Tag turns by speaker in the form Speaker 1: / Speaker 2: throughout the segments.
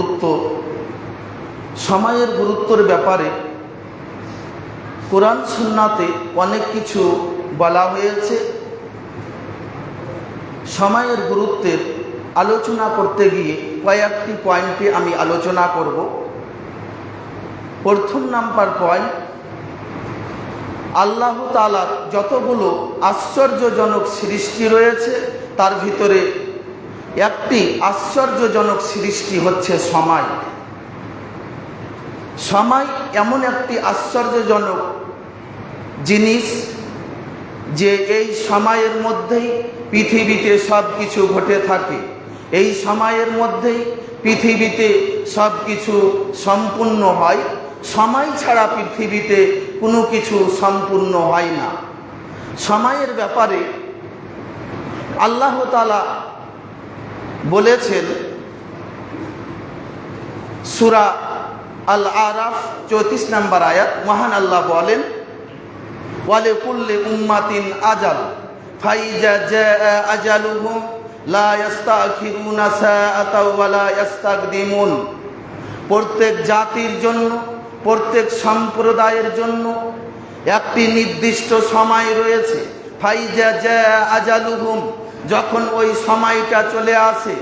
Speaker 1: গুরুত্ব, সময়ের গুরুত্বর ব্যাপারে কোরআন সুন্নাতে অনেক কিছু বলা হয়েছে। সময়ের গুরুত্বের আলোচনা করতে গিয়ে কয়েকটি পয়েন্টে আমি আলোচনা করব। প্রথম নাম্বার পয়েন্ট, আল্লাহ তালার যতগুলো আশ্চর্যজনক সৃষ্টি রয়েছে, তার ভিতরে একটি আশ্চর্যজনক সৃষ্টি হচ্ছে সময়। সময় এমন একটি আশ্চর্যজনক জিনিস যে এই সময়ের মধ্যেই পৃথিবীতে সব কিছু ঘটে থাকে। এই সময়ের মধ্যেই পৃথিবীতে সব কিছু সম্পূর্ণ হয়। সময় ছাড়া পৃথিবীতে কোনো কিছু সম্পূর্ণ হয় না। সময়ের ব্যাপারে আল্লাহ তালা বলেছেন, সুরা আল আরাফ চৌত্রিশ নম্বর আয়াত, মহান আল্লাহ বলেন, ওয়ালে কুল্লে উম্মাতিন আজাল, ফাইজা আজালুহুম, লা ইয়াস্তাখিরুনা সাআতা ওয়া লা ইয়াস্তাকদিমুন প্রত্যেক জাতির জন্য, প্রত্যেক সম্প্রদায়ের জন্য একটি নির্দিষ্ট সময় রয়েছে, ফাইজা আজালুহুম যখন ওই সময়টা চলে আসে,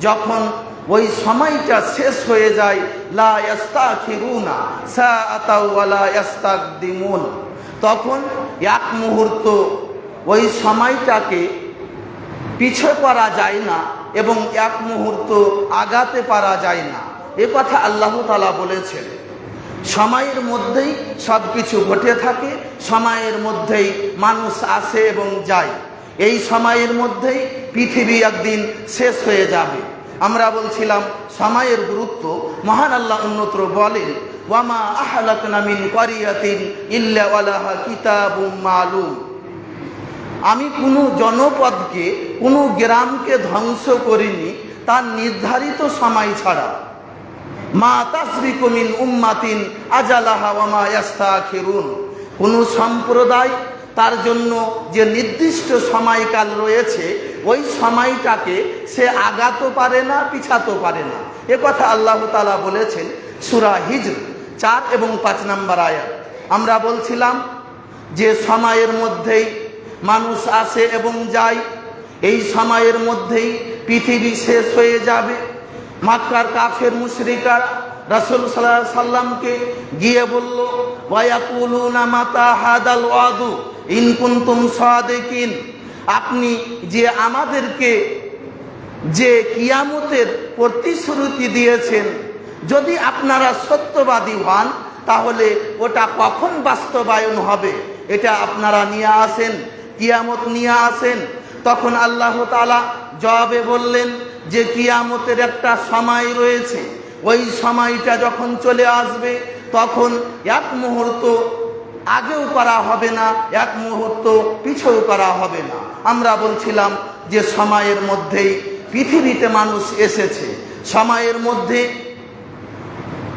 Speaker 1: যখন ওই সময়টা শেষ হয়ে যায়, লা ইয়াস্তাখিরুনা সাআতা ওয়া লা ইয়াস্তাকদিমুন। তখন এক মুহূর্ত ওই সময়টাকে পিছে করা যায় না এবং এক মুহূর্ত আগাতে পারা যায় না। এ কথা আল্লাহ তালা বলেছেন। সময়ের মধ্যেই সব কিছু ঘটে থাকে, সময়ের মধ্যেই মানুষ আসে এবং যায়। এই সময়ের মধ্যেই পৃথিবী একদিন শেষ হয়ে যাবে। আমরা বলছিলাম, সময়ের গুরুত্ব মহান আল্লাহ অন্যত্র বলেন, ওয়ামা আহলাকনা মিন করিয়াতিন ইল্লা ওয়ালাহা কিতাবুম মালুম। আমি কোনো জনপদকে, কোনো গ্রামকে ধ্বংস করিনি, তার নির্ধারিত সময় ছাড়া। মা তাসরিকুমিন উম্মাতিন আজালাহা ওয়ামা ইয়াস্তাখিরুন। কোনো সম্প্রদায় তার জন্য যে নির্দিষ্ট সময়কাল রয়েছে, ওই সময়টাকে সে আগাতে পারে না, পিছাতে পারে না। এ কথা আল্লাহ তালা বলেছেন সুরা হিজর, চার এবং পাঁচ নাম্বার আয়াত। আমরা বলছিলাম যে সময়ের মধ্যেই মানুষ আসে এবং যায়, এই সময়ের মধ্যেই পৃথিবী শেষ হয়ে যাবে। মাক্কার কাফের মুশরিকার রাসুল সাল্লাহ সাল্লামকে গিয়ে বলল ওয়াকুলুনা মাতা হাদাল ওয়াদু? ইনকুন্তুম সাদেকিন, আপনি যে আমাদেরকে যে কিয়ামতের প্রতিশ্রুতি দিয়েছেন, যদি আপনারা সত্যবাদী হন, তাহলে ওটা কখন বাস্তবায়ন হবে? এটা আপনারা নিয়ে আসেন, কিয়ামত নিয়ে আসেন। তখন আল্লাহ তালা জবাবে বললেন যে কিয়ামতের একটা সময় রয়েছে। ওই সময়টা যখন চলে আসবে, তখন এক মুহূর্ত আগেও করা হবে না, এক মুহূর্ত পিছেও করা হবে না। আমরা বলছিলাম যে সময়ের মধ্যেই পৃথিবীতে মানুষ এসেছে, সময়ের মধ্যে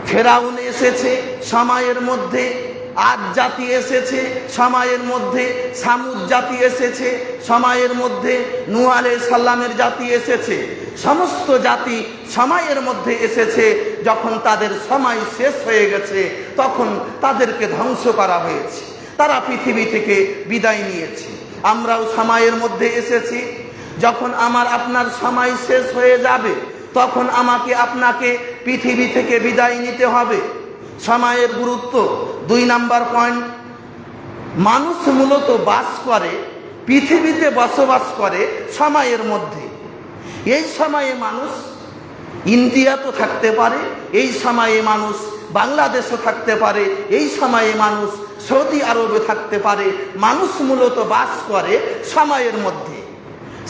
Speaker 1: ফেরাউন এসেছে, সময়ের মধ্যে আজ জাতি এসেছে, সময়ের মধ্যে সামুদ জাতি এসেছে, সময়ের মধ্যে নুয়ালে সাল্লামের জাতি এসেছে। সমস্ত জাতি সময়ের মধ্যে এসেছে যখন তাদের সময় শেষ হয়ে গেছে, তখন তাদেরকে ধ্বংস করা হয়েছে। তারা পৃথিবী থেকে বিদায় নিয়েছে। আমরাও সময়ের মধ্যে এসেছি। যখন আমার আপনার সময় শেষ হয়ে যাবে, তখন আমাকে আপনাকে পৃথিবী থেকে বিদায় নিতে হবে। সময়ের গুরুত্ব দুই নাম্বার পয়েন্ট। মানুষ মূলত বাস করে, পৃথিবীতে বসবাস করে সময়ের মধ্যে। এই সময়ে মানুষ ইন্ডিয়া তো থাকতে পারে, এই সময়ে মানুষ বাংলাদেশও থাকতে পারে, এই সময়ে মানুষ সৌদি আরবে থাকতে পারে, মানুষ মূলত বাস করে সময়ের মধ্যে।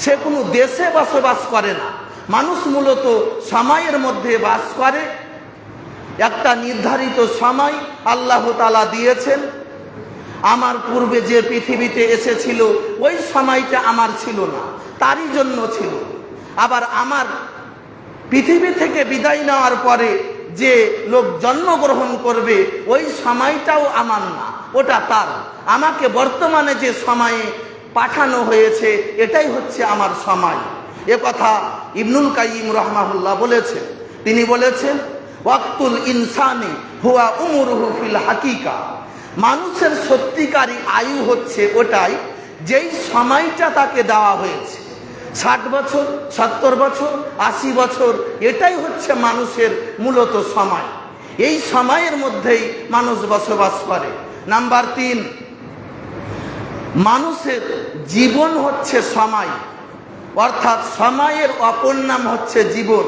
Speaker 1: সে কোনো দেশে বসবাস করে না, মানুষ মূলত সময়ের মধ্যে বাস করে। একটা নির্ধারিত সময় আল্লাহ তালা দিয়েছেন। আমার পূর্বে যে পৃথিবীতে এসেছিল, ওই সময়টা আমার ছিল না, তারই জন্য ছিল। আবার আমার পৃথিবী থেকে বিদায় নেওয়ার পরে যে লোক জন্মগ্রহণ করবে, ওই সময়টাও আমার না, ওটা তার। আমাকে বর্তমানে যে সময়ে পাঠানো হয়েছে, এটাই হচ্ছে আমার সময়। এ কথা ইবনুল কাইম রহমাহুল্লাহ বলেছে তিনি বলেছেন, ওয়াক্তুল ইনসানি হুয়া উমরুহু ফিল হাকিকা। মানুষের সত্যিকারী আয়ু হচ্ছে ওটাই, যেই সময়টা তাকে দেওয়া হয়েছে। ষাট বছর, সত্তর বছর, আশি বছর, এটাই হচ্ছে মানুষের মূলত সময়। এই সময়ের মধ্যেই মানুষ বসবাস করে। নাম্বার তিন, মানুষের জীবন হচ্ছে সময়। অর্থাৎ সময়ের অপর নাম হচ্ছে জীবন।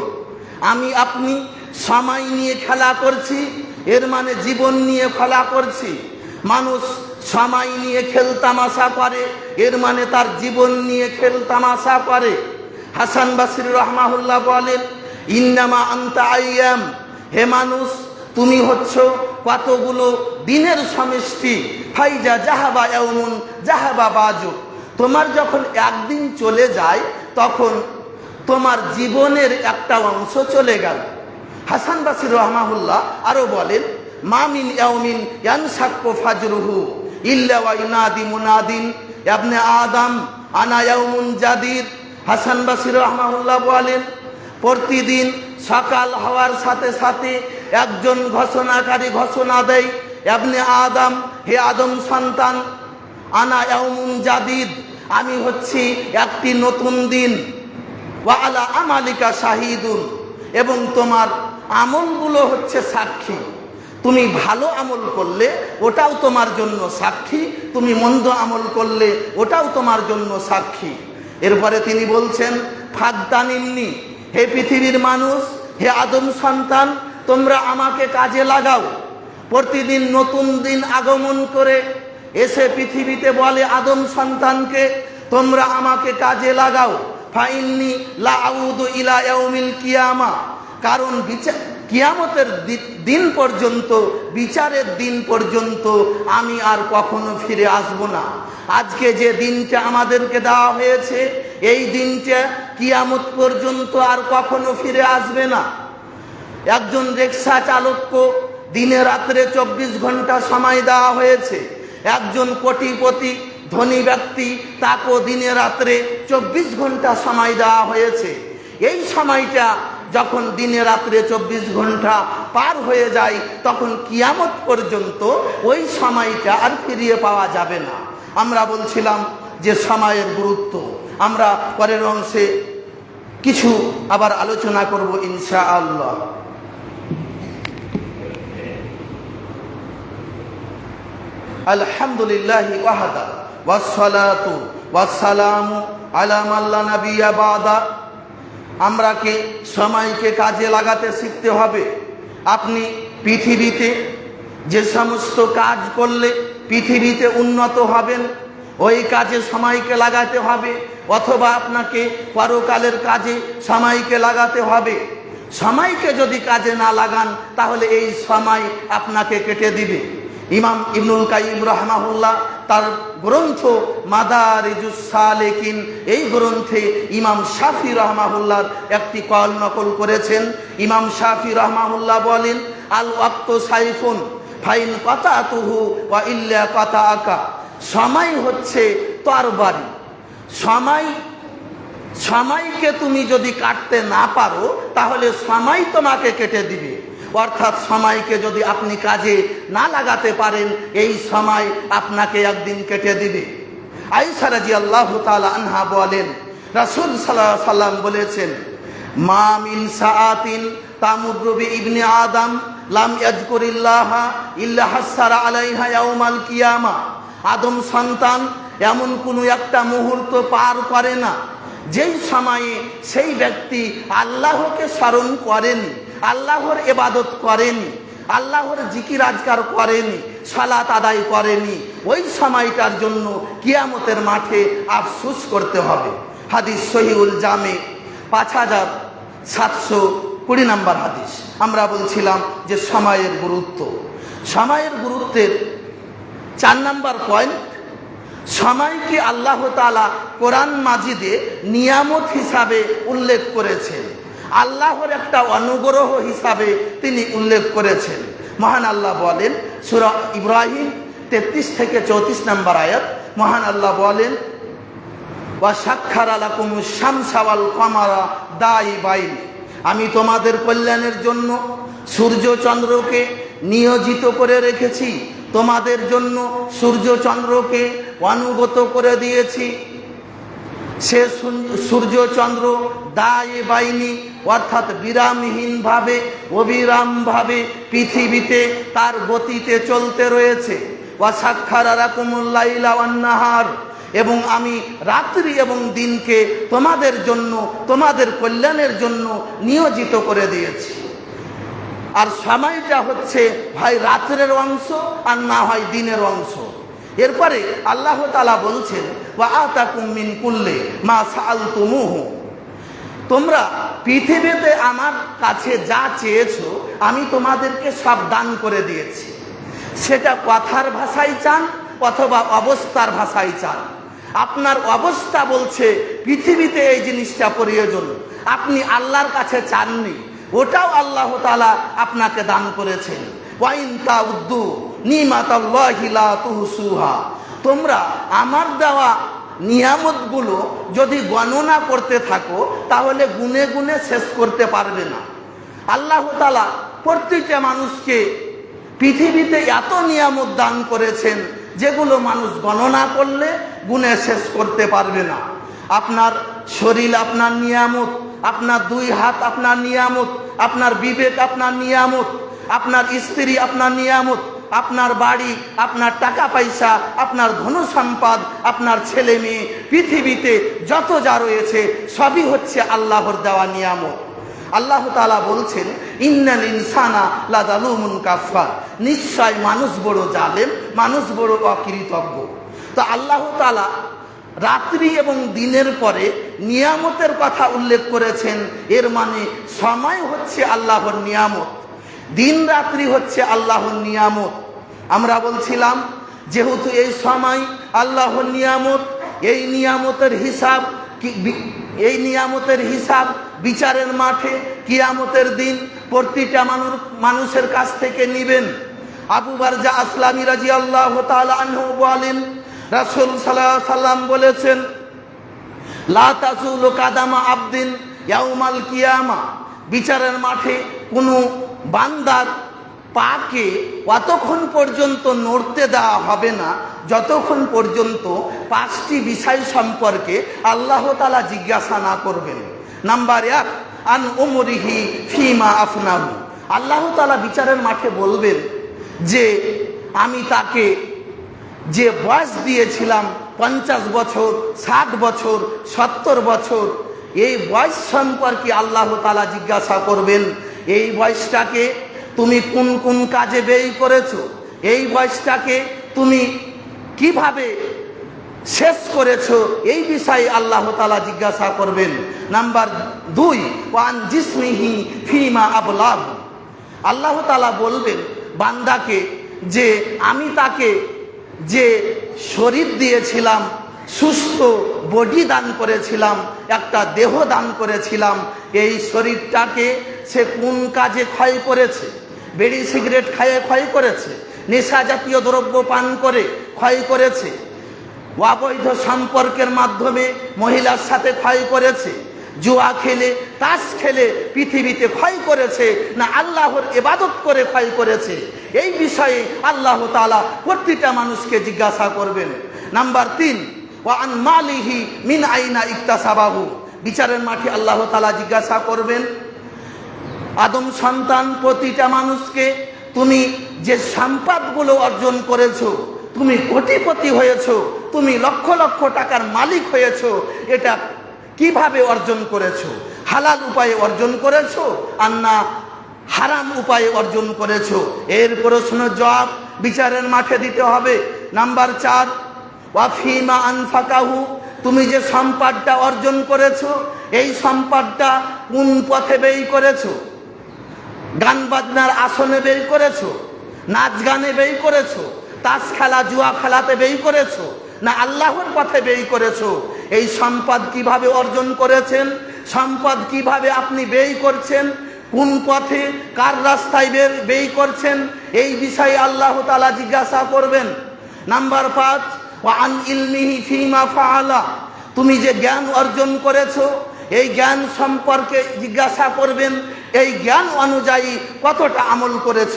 Speaker 1: আমি, আপনি সময় নিয়ে খেলা করছি, এর মানে জীবন নিয়ে খেলা করছি। মানুষ সময় নিয়ে খেলতামাশা করে, এর মানে তার জীবন নিয়ে খেলতামাশা করে। হাসান বাসির রহমাহুল্লাহ বলেন, ইন্নামা আন্তা আইয়াম। হে মানুষ, তুমি হচ্ছ কতগুলো দিনের সমষ্টি। ফাইজা জাহাবা এমন জাহাবা বাজু। তোমার যখন একদিন চলে যায়, তখন তোমার জীবনের একটা অংশ চলে গেল। হাসান বাসির রহমাহুল্লাহ আরও বলেন মামিন ইয়ানসাক্কু ফাজরুহু। আদম হাসান বাসির বলেন, প্রতিদিন সকাল হওয়ার সাথে সাথে একজন ঘোষণাকারী ঘোষণা দেয় এবনে আদম, হে আদম সন্তান, আনা ইয়াউমুন জাদিদ, আমি হচ্ছি একটি নতুন দিন। আমালিকা শাহিদুল এবং তোমার আমলগুলো হচ্ছে সাক্ষী। তুমি ভালো আমল করলে ওটাও তোমার জন্য সাক্ষী, তুমি মন্দ আমল করলে ওটাও তোমার জন্য সাক্ষী। এরপরে তিনি বলছেন ফাদ্দানিমনি হে পৃথিবীর মানুষ, হে আদম সন্তান, তোমরা আমাকে কাজে লাগাও। প্রতিদিন নতুন দিন আগমন করে এসে পৃথিবীতে বলে আদম সন্তানকে, তোমরা আমাকে কাজে লাগাও। ফাইন্নি লাউদু ইলা ইয়াউমিল কিয়ামা। কারণ বিচার কিয়ামতের দিন পর্যন্ত, বিচারের দিন পর্যন্ত আমি আর কখনো ফিরে আসব না। আজকে যে দিনটা আমাদেরকে দেওয়া হয়েছে, এই দিনটা কিয়ামত পর্যন্ত আর কখনো ফিরে আসবে না। একজন রিক্সা চালককে দিনে রাত্রে চব্বিশ ঘণ্টা সময় দেওয়া হয়েছে। একজন কোটিপতি, ধনী ব্যক্তি, তাকেও দিনে রাত্রে চব্বিশ ঘণ্টা সময় দেওয়া হয়েছে। এই সময়টা যখন দিনে রাত্রে চব্বিশ ঘণ্টা পার হয়ে যায়, তখন কিয়ামত পর্যন্ত ওই সময়টা আর ফিরিয়ে পাওয়া যাবে না। আমরা বলছিলাম যে সময়ের গুরুত্ব। আমরা পরের অংশে কিছু আবার আলোচনা করব ইনশা আল্লাহ আলহামদুলিল্লাহ ওয়াহাদা ওয়াসসালাতু ওয়াসসালামু আলা মাল্লা নাবিয়া আমরা কি সময়কে কাজে লাগাতে শিখতে হবে। আপনি পৃথিবীতে যে সমস্ত কাজ করলে পৃথিবীতে উন্নত হবেন, ওই কাজে সময়কে লাগাতে হবে অথবা আপনাকে পরকালের কাজে সময়কে লাগাতে হবে। সময়কে যদি কাজে না লাগান, তাহলে এই সময় আপনাকে কেটে দিবে। ইমাম ইবনুল কাইম রহমাহুল্লাহ তার গ্রন্থ মাদারিজুস সালেকিন এই গ্রন্থে ইমাম শাফি রহমাহুল্লার একটি কল নকল করেছেন। ইমাম শাফি রহমাহুল্লাহ বলেন আল ওয়াক্ত সাইফুন, ফাইন কথা তুহু ওয়া ইল্লা কথা আকা সময় হচ্ছে তরবারি। সময়, সময়কে তুমি যদি কাটতে না পারো, তাহলে সময় তোমাকে কেটে দিবে। অর্থাৎ সময়কে যদি আপনি কাজে না লাগাতে পারেন, এই সময় আপনাকে একদিন কেটে দিবে। আইসা রাজি আল্লাহ তালা আনহা বলেন, রাসুল সাল্লাহ সাল্লাম বলেছেন, মা মিন তামুদ্রবি ইবনে আদম লাম ইয়াজকুরিল্লাহ ইল্লা হাসারা আলাইহা ইয়াউমাল কিয়ামা। আদম সন্তান এমন কোনো একটা মুহূর্ত পার করে না, যেই সময়ে সেই ব্যক্তি আল্লাহকে স্মরণ করেনি। আল্লাহর এবাদত করেনি, আল্লাহর জিকির আজকার করেনি, সালাত আদায় করেনি। ওই সময়টার জন্য কিয়ামতের মাঠে আফসুস করতে হবে। হাদিস সহিউল জামে, পাঁচ হাজার সাতশো কুড়ি নাম্বার হাদিস। আমরা বলছিলাম যে সময়ের গুরুত্ব। সময়ের গুরুত্বের চার নাম্বার পয়েন্ট, সময়কে আল্লাহ তালা কোরআন মাজিদে নিয়ামত হিসাবে উল্লেখ করেছেন। আল্লাহর একটা অনুগ্রহ হিসাবে তিনি উল্লেখ করেছেন। মহান আল্লাহ বলেন, সুরা ইব্রাহিম তেত্রিশ থেকে চৌত্রিশ নম্বর আয়াত, মহান আল্লাহ বলেন আমি তোমাদের কল্যাণের জন্য সূর্য চন্দ্রকে নিয়োজিত করে রেখেছি। তোমাদের জন্য সূর্য চন্দ্রকে অনুগত করে দিয়েছি। সে সূর্য- সূর্যচন্দ্র দায়ে বাইনি, অর্থাৎ বিরামহীনভাবে, অবিরামভাবে পৃথিবীতে তার গতিতে চলতে রয়েছে। ওয়াসাক্ষারা কুমুল্লাইলা অন্নাহার এবং আমি রাত্রি এবং দিনকে তোমাদের জন্য, তোমাদের কল্যাণের জন্য নিয়োজিত করে দিয়েছি। আর সময়টা হচ্ছে হয় রাত্রের অংশ আর না হয় দিনের অংশ। এরপরে আল্লাহ তালা বলছেন কুল্লে মা তোমরা পৃথিবীতে আমার কাছে যা চেয়েছো, আমি তোমাদেরকে সব দান করে দিয়েছি। সেটা কথার ভাষায় চান অথবা অবস্থার ভাষায় চান। আপনার অবস্থা বলছে, পৃথিবীতে এই জিনিসটা প্রয়োজন। আপনি আল্লাহর কাছে চাননি, ওটাও আল্লাহ তালা আপনাকে দান করেছেন। ওয়াইন উদ্দু নিমাতাল্লাহিলা তোমরা আমার দেওয়া নিয়ামতগুলো যদি গণনা করতে থাকো, তাহলে গুনে গুনে শেষ করতে পারবে না। আল্লাহ তালা প্রত্যেকটা মানুষকে পৃথিবীতে এত নিয়ামত দান করেছেন, যেগুলো মানুষ গণনা করলে গুনে শেষ করতে পারবে না। আপনার শরীর আপনার নিয়ামত, আপনার দুই হাত আপনার নিয়ামত, আপনার বিবেক আপনার নিয়ামত, আপনার স্ত্রী আপনার নিয়ামত আপনার বাড়ি, আপনার টাকা পয়সা, আপনার ধন সম্পদ আপনার ছেলে মেয়ে, পৃথিবীতে যত যা রয়েছে, সবই হচ্ছে আল্লাহর দেওয়া নিয়ামত। আল্লাহ তালা বলছেন, ইন্নাল ইনসানা লাদালুমুন কাফার নিশ্চয় মানুষ বড় জালেম, মানুষ বড় অকৃতজ্ঞ। তো আল্লাহ তালা রাত্রি এবং দিনের পরে নিয়ামতের কথা উল্লেখ করেছেন, এর মানে সময় হচ্ছে আল্লাহর নিয়ামত। দিন রাত্রি হচ্ছে আল্লাহর নিয়ামত। আমরা বলছিলাম, যেহেতু এই সময় আল্লাহর নিয়ামত, এই নিয়ামতের হিসাব এই নিয়ামতের হিসাব বিচারের মাঠে কিয়ামতের দিন প্রতিটা মানুষ, মানুষের কাছ থেকে নিবেন। আবু বারজা আসলামী রাজি আল্লাহ বলেন, রাসূল সাল্লাম বলেছেন, লা তাজুলু কাদামা আবদিন ইয়াউমাল কিয়ামা। বিচারের মাঠে কোনো বান্দার পাকে অতক্ষণ পর্যন্ত নড়তে দেওয়া হবে না, যতক্ষণ পর্যন্ত পাঁচটি বিষয় সম্পর্কে আল্লাহ তালা জিজ্ঞাসা না করবেন। নাম্বার এক, আন উমরিহি ফিমা আফনাহু। আল্লাহ তালা বিচারের মাঠে বলবেন যে, আমি তাকে যে বয়স দিয়েছিলাম, পঞ্চাশ বছর, ষাট বছর, সত্তর বছর, এই বয়স সম্পর্কে আল্লাহ তালা জিজ্ঞাসা করবেন। এই বয়সটাকে তুমি কোন কোন কাজে ব্যয় করেছ? এই বয়সটাকে তুমি কীভাবে শেষ করেছ? এই বিষয়ে আল্লাহ তালা জিজ্ঞাসা করবেন। নাম্বার দুই, ওয়ান জিসমিহি ফিমা আবলাভ আল্লাহ তালা বলবেন, বান্দাকে যে আমি তাকে যে শরীর দিয়েছিলাম, সুস্থ বডি দান করেছিলাম, একটা দেহ দান করেছিলাম, এই শরীরটাকে সে কোন কাজে ক্ষয় করেছে। বেড়ি সিগারেট খাইয়ে ক্ষয় করেছে। নেশা জাতীয় দ্রব্য পান করে ক্ষয় করেছে। অবৈধ সম্পর্কের মাধ্যমে মহিলার সাথে ক্ষয় করেছে। জুয়া খেলে, তাস খেলে পৃথিবীতে ক্ষয় করেছে না আল্লাহর এবাদত করে ক্ষয় করেছে? এই বিষয়ে আল্লাহ তালা প্রতিটা মানুষকে জিজ্ঞাসা করবেন। নাম্বার তিন ওয়ান মালিহি মিন আইনা ইকতাসাবাহু। বিচারের মাঠে আল্লাহ তালা জিজ্ঞাসা করবেন আদম সন্তান প্রতিটা মানুষকে তুমি যে সম্পদগুলো অর্জন করেছ, তুমি কোটিপতি হয়েছো, তুমি লক্ষ লক্ষ টাকার মালিক হয়েছো, এটা কীভাবে অর্জন করেছ? হালাল উপায়ে অর্জন করেছ আর না হারাম উপায়ে অর্জন করেছ? এর প্রশ্নের জবাব বিচারের মাঠে দিতে হবে। নাম্বার চার ওয়াফিমা আনফাকাহু, তুমি যে সম্পদটা অর্জন করেছ, এই সম্পদটা কোন পথে ব্যয় করেছ? গান বাজনার আসনে ব্যয় করেছ, নাচ গানে ব্যয় করেছ, তাস খেলা, জুয়া খেলাতে ব্যয় করেছ, না আল্লাহর পথে ব্যয় করেছ, এই সম্পদ কীভাবে অর্জন করেছেন, সম্পদ কীভাবে আপনি ব্যয় করছেন, কোন পথে, কার রাস্তায় বের ব্যয় করছেন, এই বিষয়ে আল্লাহ তালা জিজ্ঞাসা করবেন। নাম্বার পাঁচ আন ইলমিহি ফিমা ফাআলা, তুমি যে জ্ঞান অর্জন করেছ, এই জ্ঞান সম্পর্কে জিজ্ঞাসা করবেন এই জ্ঞান অনুযায়ী কতটা আমল করেছ?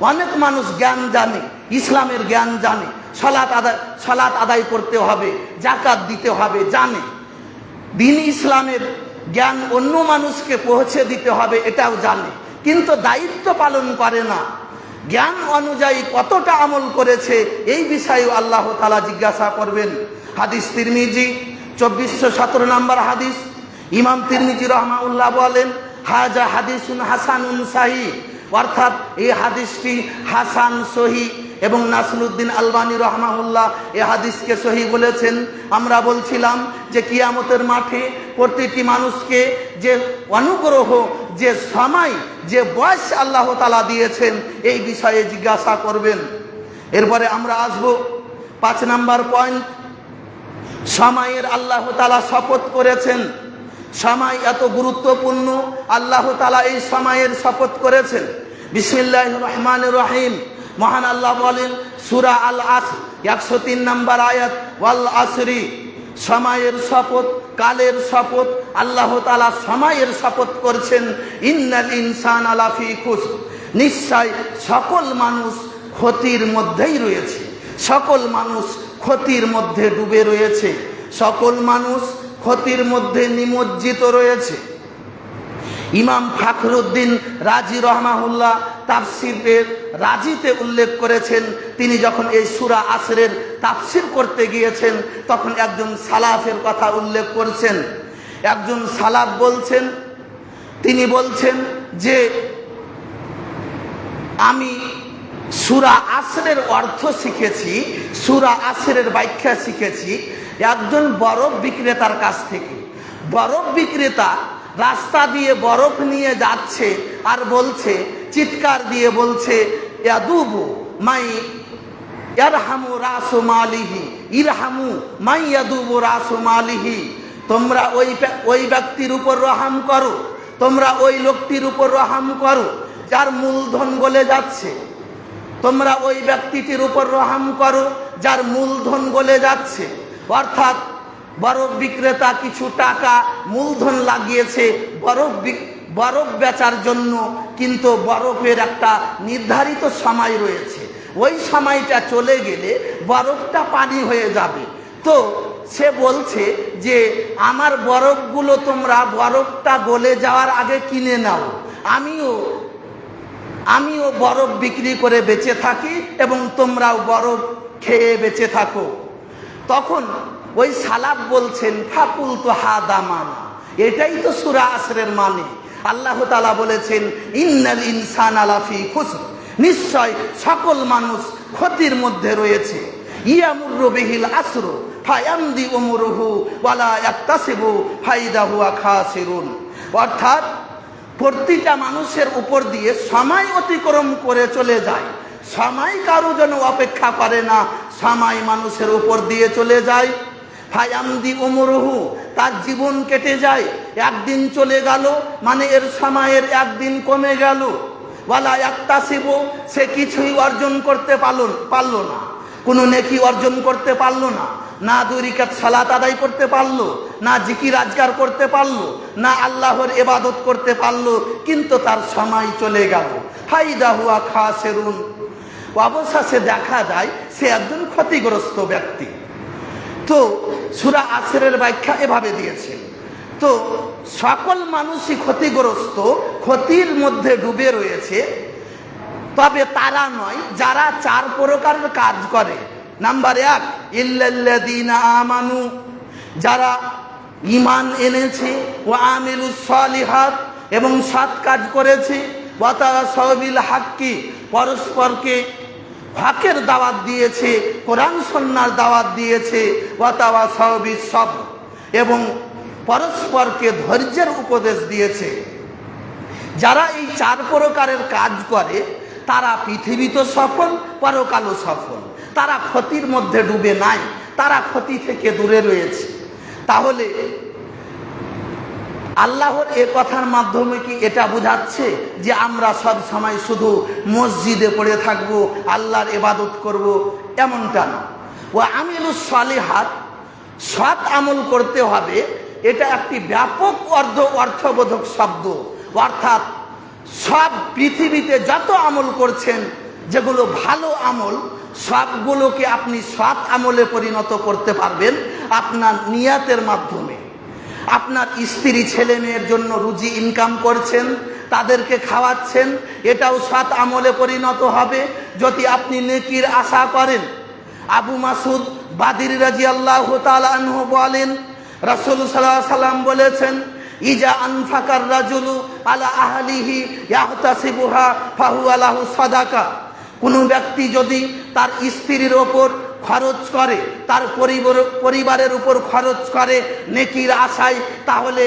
Speaker 1: অনেক মানুষ জ্ঞান জানে, ইসলামের জ্ঞান জানে। সলাৎ আদায় সলাৎ আদায় করতে হবে জাকাত দিতে হবে, জানে। দিন ইসলামের জ্ঞান অন্য মানুষকে পৌঁছে দিতে হবে, এটাও জানে। কিন্তু দায়িত্ব পালন করে না। জ্ঞান অনুযায়ী কতটা আমল করেছে, এই বিষয়ে আল্লাহ তালা জিজ্ঞাসা করবেন। হাদিস তিরমিজি, চব্বিশশো সতেরো নম্বর হাদিস। ইমাম তিরমিজি রহমাউল্লাহ বলেন হাজা হাদিসুন হাসানুন সাহি। অর্থাৎ এই হাদিসটি হাসান সহি এবং নাসরুদ্দিন আলবানী রহমাহুল্লাহ এ হাদিসকে সহি বলেছেন। আমরা বলছিলাম যে কিয়ামতের মাঠে প্রতিটি মানুষকে যে অনুগ্রহ, যে সময়, যে বয়স আল্লাহ তালা দিয়েছেন, এই বিষয়ে জিজ্ঞাসা করবেন। এরপরে আমরা আসব পাঁচ নাম্বার পয়েন্ট। সময়ের আল্লাহ তালা শপথ করেছেন। সময় এত গুরুত্বপূর্ণ। আল্লাহ তালা এই সময়ের শপথ করেছেন। বিসমিল্লাহ রহমান রহিম। মহান আল্লাহ বলেন, সুরা আল আস একশো তিন নম্বর আয়াত ওয়াল আসরি সময়ের শপথ, কালের শপথ, আল্লাহ তালা সময়ের শপথ করছেন, ইন্নাল ইনসান আলাফি খুশ নিশ্চয় সকল মানুষ ক্ষতির মধ্যেই রয়েছে। সকল মানুষ ক্ষতির মধ্যে ডুবে রয়েছে। সকল মানুষ ক্ষতির মধ্যে নিমজ্জিত রয়েছে। ইমাম ফাখরুদ্দিন রাজি রহমাহুল্লাহ তাফসিরের রাজিতে উল্লেখ করেছেন, তিনি যখন এই সুরা আসরের তাফসির করতে গিয়েছেন, তখন একজন সালাফের কথা উল্লেখ করছেন। একজন সালাফ বলছেন, তিনি বলছেন যে, আমি সুরা আসরের অর্থ শিখেছি, সুরা আসরের ব্যাখ্যা শিখেছি একজন বরফ বিক্রেতার কাছ থেকে। বরফ বিক্রেতা রাস্তা দিয়ে বরফ নিয়ে যাচ্ছে আর বলছে, চিৎকার দিয়ে বলছে, ইয়াদুবু মাই ইয়ারহামু রাসু মালিহি, ইরহামু মাই ইয়াদুবু রাসু মালিহি। তোমরা ওই ওই ব্যক্তির উপর রহাম করো, তোমরা ওই লোকটির উপর রহাম করো, যার মূলধন গলে যাচ্ছে। তোমরা ওই ব্যক্তিটির উপর রহাম করো, যার মূলধন গলে যাচ্ছে। অর্থাৎ বরফ বিক্রেতা কিছু টাকা মূলধন লাগিয়েছে বরফ বরফ বেচার জন্য, কিন্তু বরফের একটা নির্ধারিত সময় রয়েছে। ওই সময়টা চলে গেলে বরফটা পানি হয়ে যাবে। তো সে বলছে যে, আমার বরফগুলো তোমরা বরফটা গলে যাওয়ার আগে কিনে নাও। আমিও আমিও বরফ বিক্রি করে বেঁচে থাকি এবং তোমরাও বরফ খেয়ে বেঁচে থাকো। তখন ওই সালাব বলছেন ফাকুল তো হা দামানা এটাই তো সুরা আসরের মানে। আল্লাহ তালা বলেছেন, ইন্নাল ইনসান আলাফি খুসর। নিশ্চয় সকল মানুষ ক্ষতির মধ্যে রয়েছে। ইয়ামুর বিহিল আসর, ফায়ামদি ওমরুহু ওয়ালা ইয়াক্তাসিবু, ফাইদাহু খাসিরুন অর্থাৎ প্রতিটা মানুষের উপর দিয়ে সময় অতিক্রম করে চলে যায়। সময় কারও যেন অপেক্ষা করে না সময় মানুষের উপর দিয়ে চলে যায়। ফায়ামদি উমরহু, তার জীবন কেটে যায়। একদিন চলে গেল মানে এর সময়ের একদিন কমে গেল। বলা একটা শিব সে কিছুই অর্জন করতে পারল পারল না। কোনো নেকি অর্জন করতে পারল না। না দুই রিকাত সালাত আদায় করতে পারল, না জিকির আজগার করতে পারল, না আল্লাহর এবাদত করতে পারল, কিন্তু তার সময় চলে গেল। ফাইদা হুয়া খা সেরুন অবশেষে দেখা যায় সে একজন ক্ষতিগ্রস্ত ব্যক্তি। তো সুরা আসরের ব্যাখ্যা এভাবে দিয়েছেন তো সকল মানুষই ক্ষতিগ্রস্ত, ক্ষতির মধ্যে ডুবে রয়েছে, তবে তারা নয়, যারা চার প্রকারের কাজ করে। নাম্বার এক আমানু, যারা ইমান এনেছে ও আমিলু সলিহাত, এবং সৎ কাজ করেছে ওয়াতারা সহবিল হাক্কি, পরস্পরকে হকের দাওয়াত দিয়েছে, কোরআন সন্ন্যার দাওয়াত দিয়েছে ওয়াতাওয়া সহবিল সব এবং পরস্পরকে ধৈর্যের উপদেশ দিয়েছে। যারা এই চার প্রকারের কাজ করে, তারা পৃথিবীতে সফল, পরকালও সফল। তারা ক্ষতির মধ্যে ডুবে নাই, তারা ক্ষতি থেকে দূরে রয়েছে। তাহলে আল্লাহর এ কথার মাধ্যমে কি এটা বোঝাচ্ছে যে আমরা সব সময় শুধু মসজিদে পড়ে থাকব, আল্লাহর এবাদত করব? এমনটা না। ও আমিলুস সালিহাত, সৎ আমল করতে হবে। এটা একটি ব্যাপক অর্ধ অর্থবোধক শব্দ। অর্থাৎ সব পৃথিবীতে যত আমল করছেন, যেগুলো ভালো আমল, সবগুলোকে আপনি সৎ আমলে পরিণত করতে পারবেন আপনার নিয়াতের মাধ্যমে। আপনার স্ত্রী ছেলে মেয়ের জন্য রুজি ইনকাম করছেন, তাদেরকে খাওয়াচ্ছেন, এটাও সৎ আমলে পরিণত হবে। যদি আপনি নেকির আশা করেন, আবু মাসুদ বাদির রাজি আল্লাহ আনহু বলেন, রাসুল সাল্লাহ সাল্লাম বলেছেন, ইজা আনফাকার রাজুলু আলা আহলিহি ইয়াহতাসিবুহা ফাহু আলাহু সাদাকা। কোনো ব্যক্তি যদি তার স্ত্রীর ওপর খরচ করে, তার পরিবার, পরিবারের উপর খরচ করে নেকির আশায়, তাহলে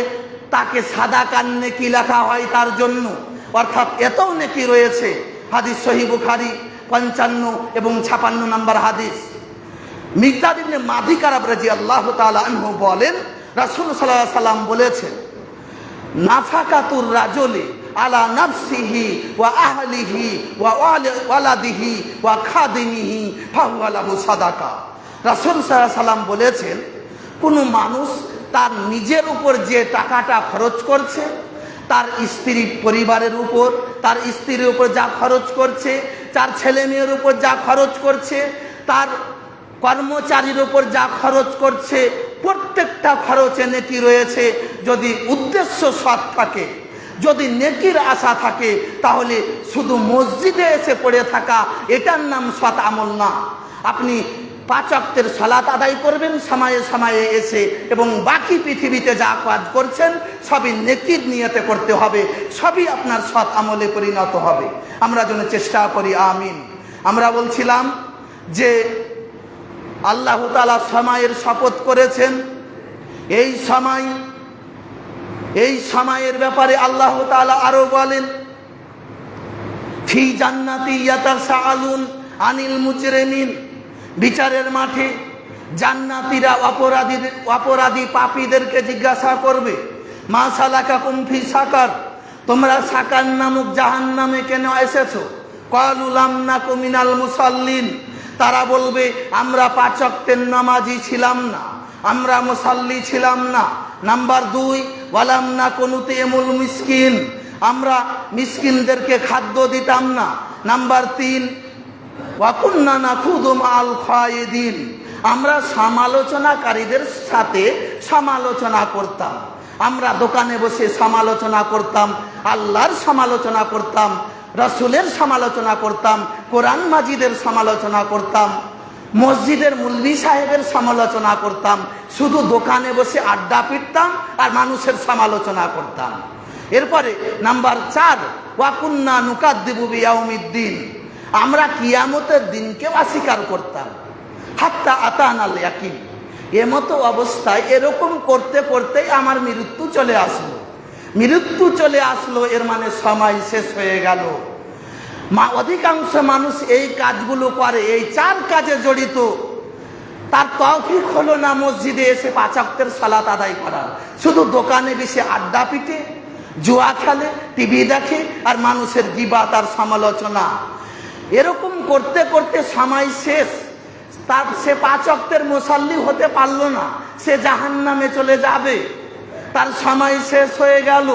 Speaker 1: তাকে সাদা কান নেকি লেখা হয় তার জন্য। অর্থাৎ এতও নেকি রয়েছে, হাদিস সহি বুখারি, পঞ্চান্ন এবং ছাপান্ন নম্বর হাদিস। মিগদাদ কারাব রাজি আল্লাহ আনহু বলেন, রাসূল আলাইহি সাল্লাম বলেছেন, নাফাকাতুর রাজলি আলা নাফসিহি ওয়া আহলিহি ওয়া ওয়ালি- ওয়ালাদিহি ওয়া খাদিমিহি ফাহুয়া লাহু সাদাকা। রাসূল সাল্লাম বলেছেন, কোনো মানুষ তার নিজের উপর যে টাকাটা খরচ করছে, তার স্ত্রী পরিবারের উপর, তার স্ত্রীর উপর যা খরচ করছে, তার ছেলে মেয়ের উপর যা খরচ করছে, তার কর্মচারীর উপর যা খরচ করছে, প্রত্যেকটা খরচে নেকি রয়েছে। যদি উদ্দেশ্য সৎ থাকে যদি নেকির আশা থাকে, তাহলে শুধু মসজিদে এসে পড়ে থাকা, এটার নাম সৎ আমল না। আপনি পাঁচ অক্টের সালাত আদায় করবেন, সময়ে সময়ে এসে, এবং বাকি পৃথিবীতে যা কাজ করছেন, সবই নেকির নিয়তে করতে হবে, সবই আপনার সৎ আমলে পরিণত হবে। আমরা যেন চেষ্টা করি, আমিন। আমরা বলছিলাম যে, আল্লাহ তালা সময়ের শপথ করেছেন। এই সময় এই সময়ের ব্যাপারে আল্লাহ তালা আরও বলেন, ফি জান্নাতি ইয়াতাসাআলুন আনিল মুজরিমিন, বিচারের মাঠে জান্নাতীরা অপরাধীর অপরাধী পাপীদেরকে জিজ্ঞাসা করবে, মা সালাকা কুমফি সাকার, তোমরা সাকার নামক জাহান নামে কেন এসেছ? কলুলাম না কুমিনাল মুসাল্লিন, তারা বলবে, আমরা পাচকতের নামাজি ছিলাম না। আমরা মুসাল্লি ছিলাম না। নাম্বার দুই, ওয়ালাম না কোনুতে এমুল মিসকিন। আমরা মিসকিনদেরকে খাদ্য দিতাম না। নাম্বার তিন ওয়াকুন্না না খুদুম আল খায়েদিন। আমরা সমালোচনাকারীদের সাথে সমালোচনা করতাম। আমরা দোকানে বসে সমালোচনা করতাম, আল্লাহর সমালোচনা করতাম, রসুলের সমালোচনা করতাম, কোরআন মাজিদের সমালোচনা করতাম। মসজিদের মুলবি সাহেবের সমালোচনা করতাম, শুধু দোকানে বসে আড্ডা পিটতাম আর মানুষের সমালোচনা করতাম। এরপরে নাম্বার চার ওয়াকুন্না নুকাদ্দিবু বিয়াউমিদ্দিন, আমরা কিয়ামতের দিনকে অস্বীকার করতাম। হাত্তা আতান আল ইয়াকিন, এমতো অবস্থায় এরকম করতে করতেই আমার মৃত্যু চলে আসলো। মৃত্যু চলে আসলো, এর মানে সময় শেষ হয়ে গেল। মা, অধিকাংশ মানুষ এই কাজগুলো করে, এই চার কাজে জড়িত। তার তৌফিক হলো না মসজিদে এসে পাচাক্তের সালাত আদায় করার শুধু দোকানে বেশি আড্ডা পিটে, জুয়া খেলে, টিভি দেখে, আর মানুষের গিবা তার সমালোচনা। এরকম করতে করতে সময় শেষ। তার সে পাঁচ অক্টের মুসাল্লি হতে পারল না, সে জাহান নামে চলে যাবে। তার সময় শেষ হয়ে গেল।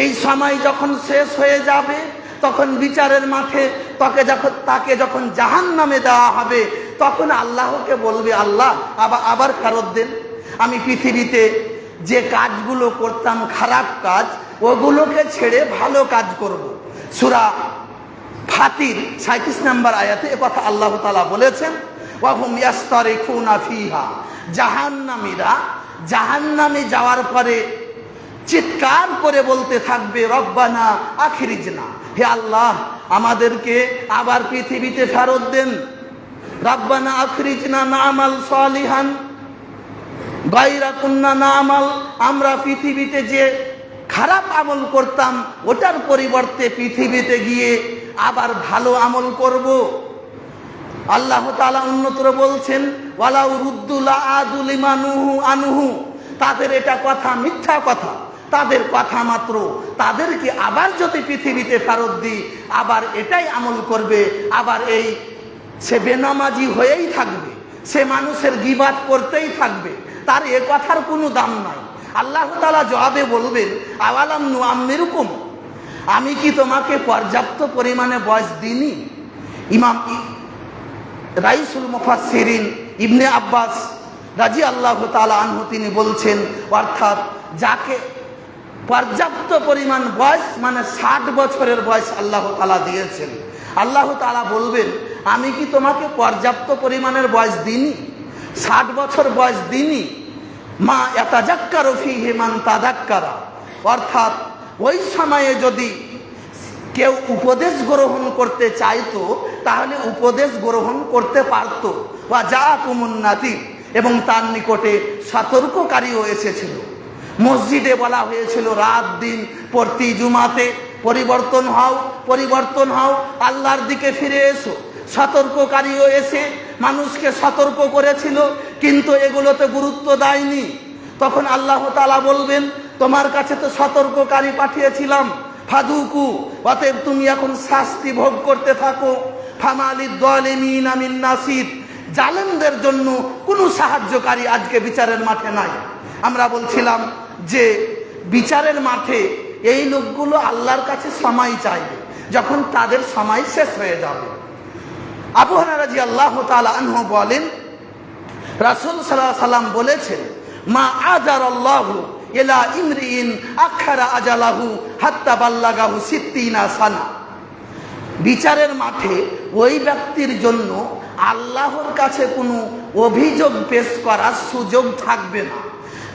Speaker 1: এই সময় যখন শেষ হয়ে যাবে তখন বিচারের মাঠে তাকে যখন তাকে যখন জাহান নামে দেওয়া হবে, তখন আল্লাহকে বলবে, আল্লাহ আবার আবার ফেরত দেন। আমি পৃথিবীতে যে কাজগুলো করতাম খারাপ কাজ, ওগুলোকে ছেড়ে ভালো কাজ করব। সুরা ফাতির সাঁত্রিশ নম্বর আয়াতে এ কথা আল্লাহ তালা বলেছেন, ওয়াহুম ইয়াস্তারে খুনা ফিহা। জাহান্নামীরা জাহান্নামে যাওয়ার পরে চিৎকার করে বলতে থাকবে, রব্বানা আখিরিজ না হে আল্লাহ, আমাদেরকে আবার পৃথিবীতে ফেরত দেন। রব্বানা আখরিজ না নামাল সালিহান গাইরা কুন্না না আমাল আমরা পৃথিবীতে যে খারাপ আমল করতাম, ওটার পরিবর্তে পৃথিবীতে গিয়ে আবার ভালো আমল করব। আল্লাহ তালা উন্নতর বলছেন, ওয়ালাউ রুদ্দুলা আদুলিমানুহু আনুহু। তাদের এটা কথা মিথ্যা কথা। তাদের কথা মাত্র। তাদেরকে আবার যদি পৃথিবীতে ফেরত দিই, আবার এটাই আমল করবে, আবার এই সে বেনামাজি হয়েই থাকবে, সে মানুষের গিবাদ করতেই থাকবে, তার এ কথার কোনো দাম নাই। আল্লাহ তালা জবাবে বলবেন, আওয়ালাম নু আম্মেরুকুম আমি কি তোমাকে পর্যাপ্ত পরিমাণে বয়স দিইনি? ইমাম রাইসুল মুফাসসিরিন ইবনে আব্বাস রাজি আল্লাহ তালা আনহু তিনি বলছেন, অর্থাৎ যাকে পর্যাপ্ত পরিমাণ বয়স মানে ষাট বছরের বয়স আল্লাহ তালা দিয়েছেন। আল্লাহ তালা বলবেন, আমি কি তোমাকে পর্যাপ্ত পরিমাণের বয়স দিইনি? ষাট বছর বয়স দিইনি? মা এতাজাক্কার ফি হেমান তাদাক্কারা। অর্থাৎ ওই সময়ে যদি কেউ উপদেশ গ্রহণ করতে চাইতো, তাহলে উপদেশ গ্রহণ করতে পারত। বা যা কুমুন্নাতি এবং তার নিকটে সতর্ককারীও এসেছিল। মসজিদে বলা হয়েছিল, রাত দিন প্রতি জুমাতে পরিবর্তন হও পরিবর্তন হও, আল্লাহর দিকে ফিরে এসো। সতর্ককারীও এসে মানুষকে সতর্ক করেছিল, কিন্তু এগুলোতে গুরুত্ব দেয়নি। তখন আল্লাহ তালা বলবেন, তোমার কাছে তো সতর্ককারী পাঠিয়েছিলাম ফাদুকু অতএব তুমি এখন শাস্তি ভোগ করতে থাকো। ফামালি দলিমিন আমিন নাসির, জালেমদের জন্য কোনো সাহায্যকারী আজকে বিচারের মাঠে নাই। আমরা বলছিলাম যে বিচারের মাঠে এই লোকগুলো আল্লাহর কাছে সময় চাইবে, যখন তাদের সময় শেষ হয়ে যাবে। আবু হানারাজি আল্লাহ আনহু বলেন, রাসুল সাল্লাহ সাল্লাম বলেছেন, মা আজার আল্লাহ এলা ইমরিন আখারা আজালাহু হাত্তা বাল্লাগাহু সিদ্দিনা সানা। বিচারের মাঠে ওই ব্যক্তির জন্য আল্লাহর কাছে কোনো অভিযোগ পেশ করার সুযোগ থাকবে না।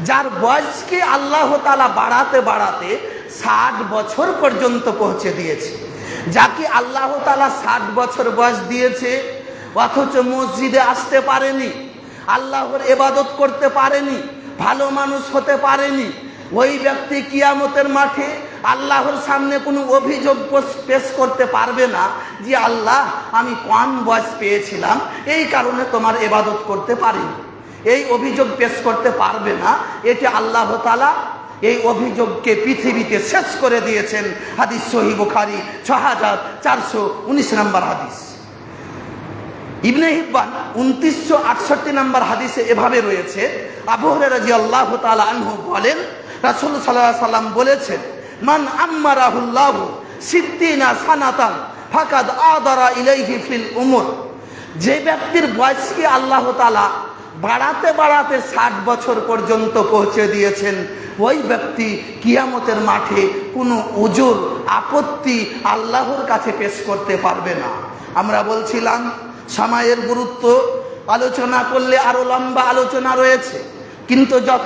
Speaker 1: যার বয়সকে আল্লাহ তালা বাড়াতে বাড়াতে ষাট বছর পর্যন্ত পৌঁছে দিয়েছে। যাকে আল্লাহ তালা ষাট বছর বয়স দিয়েছে, অথচ মসজিদে আসতে পারেনি, আল্লাহর এবাদত করতে পারেনি, ভালো মানুষ হতে পারেনি, ওই ব্যক্তি কিয়ামতের মাঠে আল্লাহর সামনে কোনো অভিযোগ পেশ করতে পারবে না যে, আল্লাহ, আমি কম বয়স পেয়েছিলাম, এই কারণে তোমার এবাদত করতে পারিনি। এই অভিযোগ পেশ করতে পারবে না। এটি আল্লাহ তালা এই অভিযোগকে পৃথিবীতে শেষ করে দিয়েছেন। হাদিস সহি বুখারি ছ হাজার চারশো উনিশ নম্বর হাদিস। ইবনে হিব্বান উনত্রিশশো আটষট্টি নম্বর হাদিসে এভাবে রয়েছে। আবু রাজি আল্লাহ তালা আনহু বলেন, রাসুল সাল্লাহ সাল্লাম বলেছেন, মান আম্মারাহুল্লাহ সিদ্দিনা সানাতান ফাকাদ আদারা ইলাইহি ফিল উমর। যে ব্যক্তির বয়সকে আল্লাহ তালা বাড়াতে বাড়াতে ষাট বছর পর্যন্ত পৌঁছে দিয়েছেন। ওই ব্যক্তি কিয়ামতের মাঠে কোনো উজুর, আপত্তি আল্লাহর কাছে পেশ করতে পারবে না। আমরা বলছিলাম, সময়ের গুরুত্ব আলোচনা করলে আরও লম্বা আলোচনা রয়েছে। কিন্তু যত